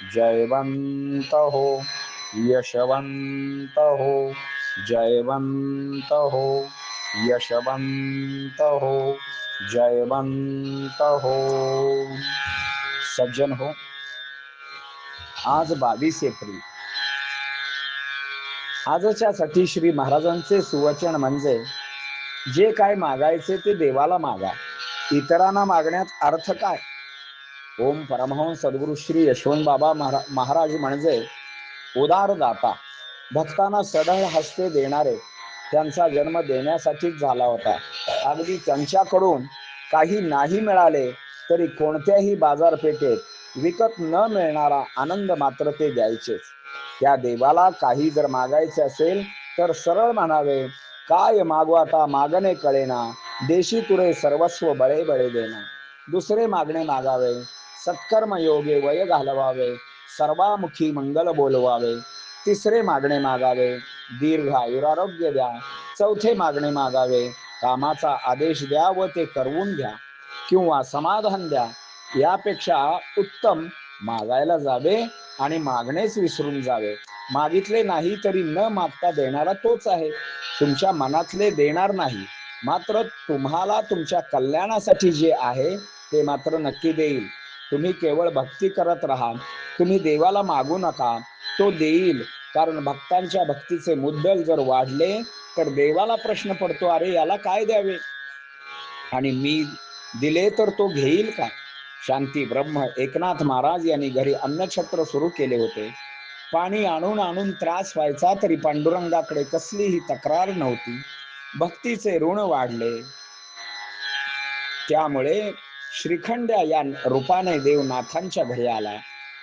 जयवंत हो यशवंत हो जयवंत हो यशवंत हो जयवंत हो सज्जन हो आज बावीस एप्रिल. आजच्यासाठी श्री महाराजांचे सुवचन म्हणजे जे काय मागायचे ते देवाला मागा इतरांना मागण्यात अर्थ काय? ओम परमहंस सद्गुरु श्री यशवंत बाबा महारा महाराज म्हणजे उदारदाता. भक्तांना सढळ हस्ते देणारे त्यांचा जन्म देण्यासाठीच झाला होता. अगदी त्यांच्याकडून काही नाही मिळाले तरी कोणत्याही बाजारपेठेत विकत न मिळणारा आनंद मात्र ते द्यायचेच त्या देवाला काही जर मागायचे असेल तर सरळ म्हणावे काय मागवाता आता? मागणे कळेना. देशी तुरे सर्वस्व बळे बळे देना दुसरे मागणे मागावे सत्कर्म योगे वय घालवावे सर्वामुखी मंगल बोलवावे तिसरे मागणे मागावे दीर्घ आयुरारोग्य द्या चौथे मागणे मागावे कामाचा आदेश द्या व ते करवून घ्या किंवा समाधान द्या यापेक्षा उत्तम मागायला जावे आणि मागणेच विसरून जावे. मागितले नाही तरी न मागता देणारा तोच आहे. तुमच्या मनातले देणार नाही. मात्र तुम्हाला तुमच्या कल्याणासाठी जे आहे ते मात्र नक्की देईल. तुम्ही केवळ भक्ती करत राहा. तुम्ही देवाला मागू नका. तो देईल. कारण भक्तांच्या भक्तीचे मुद्दल जर वाढले तर देवाला प्रश्न पडतो अरे याला काय द्यावे? आणि मी दिले तर तो घेईल का? शांती ब्रह्म एकनाथ महाराज यांनी घरी अन्नछत्र सुरू केले होते. पाणी आणून आणून त्रास व्हायचा तरी पांडुरंगाकडे कसलीही तक्रार नव्हती. भक्तीचे ऋण वाढले. त्यामुळे श्रीखंड्या या रूपाने देव नाथांच्या घरी आला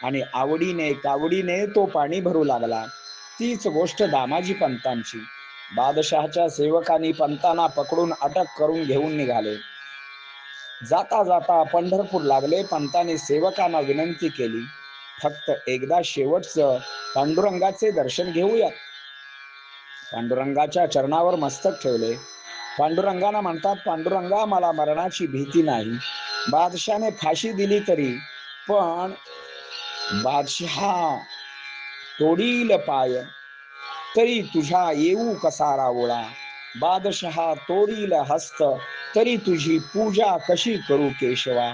आणि आवडीने कावडीने तो पाणी भरू लागला. तीच गोष्ट दामाजी पंतांची. बादशहाच्या सेवकांनी पंतांना पकडून अटक करून घेऊन निघाले. जाता जाता पंढरपूर लागले पंताने सेवकांना विनंती केली. फक्त एकदा शेवटचं पांडुरंगाचे दर्शन घेऊयात. पांडुरंगाच्या चरणावर मस्तक ठेवले. पांडुरंगाना म्हणतात पांडुरंगा मला मरणाची भीती नाही. बादशाने फाशी दिली तरी पण बादशहा तोडील पाय तरी तुझा येऊ कसा रावळा बादशहा तोडील हस्त तरी तुझी पूजा कशी करू केशवा.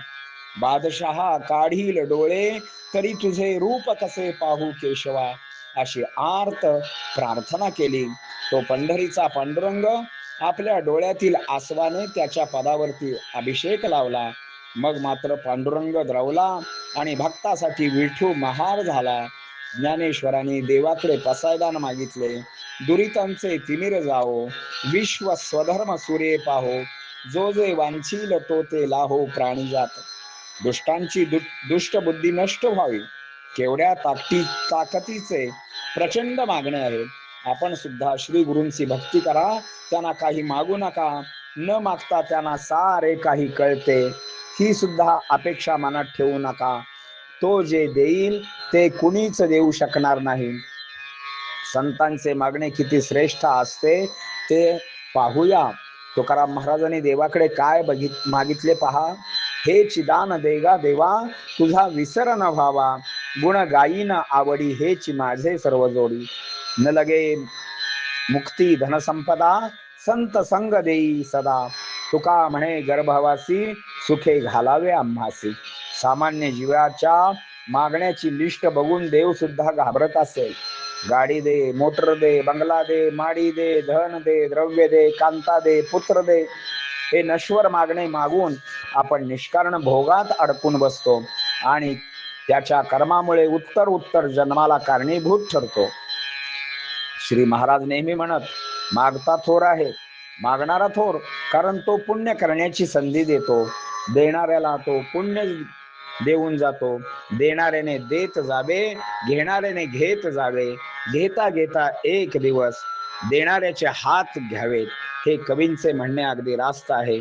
बादशहा काढील डोळे तरी तुझे रूप कसे पाहू केशवा. अशी आर्त प्रार्थना केली. तो पंढरीचा पांडुरंग आपल्या डोळ्यातील आसवाने त्याच्या पदावरती अभिषेक लावला. मग मात्र पांडुरंग द्रवला आणि भक्तासाठी विठू महार झाला. ज्ञानेश्वरांनी देवाकडे पसायदान मागितले. दुरितांचे तिमिर जाओ विश्व स्वधर्म सूर्य पाहो. जो जे वांछील तो ते लाहो प्राणी जात. दुष्टांची दु दुष्ट बुद्धी नष्ट व्हावी. केवढ्या ताकती ताकदीचे प्रचंड मागणे आहे. आपण सुद्धा श्री गुरूंची भक्ती करा. त्यांना काही मागू नका. न मागता त्यांना सारे काही कळते. ही सुद्धा अपेक्षा मनात ठेवू नका. तो जे देईल ते कुणीच देऊ शकणार नाही. संतांचे मागणे किती श्रेष्ठ असते ते पाहूया. तुकाराम महाराजांनी देवाकडे काय बघित मागितले पहा? हे चिदान देगा देवा तुझा विसर न व्हावा. गुण गायीन आवडी हेची माझे सर्व जोडी. न लगे मुक्ती धनसंपदा संत संग देई सदा. तुका म्हणे गर्भवासी सुखे घालावे आम्हासी. सामान्य जीवाच्या मागण्याची लिस्ट बघून देव सुद्धा घाबरत असेल. गाडी दे मोटर दे बंगला दे माडी दे धन दे द्रव्य दे कांता दे पुत्र दे. हे नश्वर मागणे मागून आपण निष्कारण भोगात अडकून बसतो आणि त्याच्या कर्मामुळे उत्तर उत्तर जन्माला कारणीभूत ठरतो. श्री महाराज नेहमी म्हणत मागता थोर आहे मागणारा थोर कारण तो पुण्य करण्याची संधी देतो. देणाऱ्याला तो पुण्य देऊन जातो. देणाऱ्याने देत जावे घेणाऱ्याने घेत जावे. घेता घेता एक दिवस देणाऱ्याचे हात घ्यावेत. हे कवींचे म्हणणे अगदी रास्त आहे.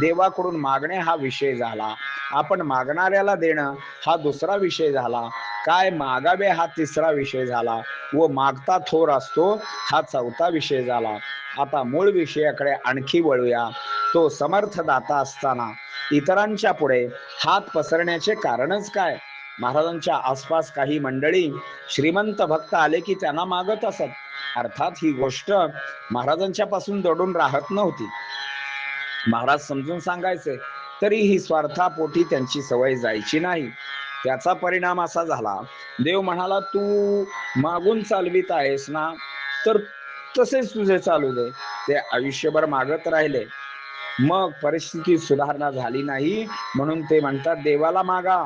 देवाकडून मागणे हा विषय झाला. आपण मागणाऱ्याला देणं हा दुसरा विषय झाला. काय मागावे हा तिसरा विषय झाला. व मागता थोर असतो हा चौथा विषय झाला. आता मूळ विषयाकडे आणखी वळूया. तो समर्थ दाता असताना इतरांच्या पुढे हात पसरण्याचे कारणच काय? महाराजांच्या आसपास काही मंडळी श्रीमंत भक्त आले की त्यांना मागत असत. अर्थात ही गोष्ट महाराजांच्या पासून दडून राहत नव्हती. महाराज समजून सांगायचे तरी ही स्वार्थापोटी त्यांची सवय जायची नाही. त्याचा परिणाम असा झाला देव म्हणाला तू मागून चालवीत आहेस ना? तर तसेच तुझे चालू दे. ते आयुष्यभर मागत राहिले. मग परिस्थिती सुधारणा झाली नाही. म्हणून ते म्हणतात देवाला मागा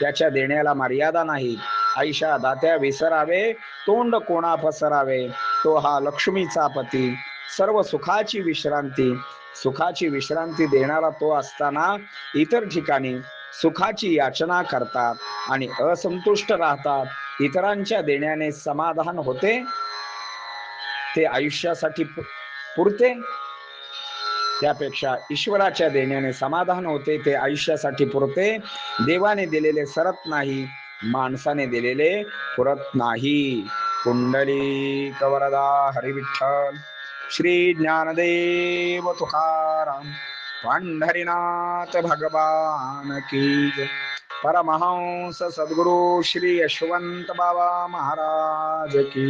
त्याच्या देण्याला मर्यादा नाही. आईशा दात्या विसरावे तोंड कोणा पसरावे? तो हा लक्ष्मीचा पती. सर्व सुखाची विश्रांती. सुखाची विश्रांती देणारा तो असताना इतर ठिकाणी सुखाची याचना करतात आणि असंतुष्ट राहतात. इतरांच्या देण्याने समाधान होते? ते आयुष्यासाठी पुरते? त्यापेक्षा ईश्वराच्या देण्याने समाधान होते ते आयुष्यासाठी पुरते. देवाने दिलेले सरत नाही माणसाने दिलेले पुरत नाही. कुंडली कवरदा हरिविठ्ठल श्री ज्ञानदेव तुकाराम पंढरीनाथ भगवान की परमहंस सद्गुरु श्री यशवंत बाबा महाराज की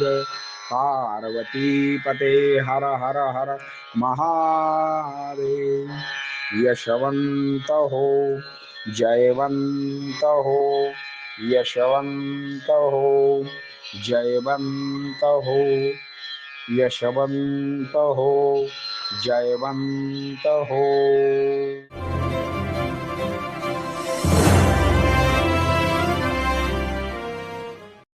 जय. पार्वती पते हर हर हर महादेव। यशवंत हो जयवंत हो यशवंत हो जयवंत हो यशवंत हो जयवंत हो।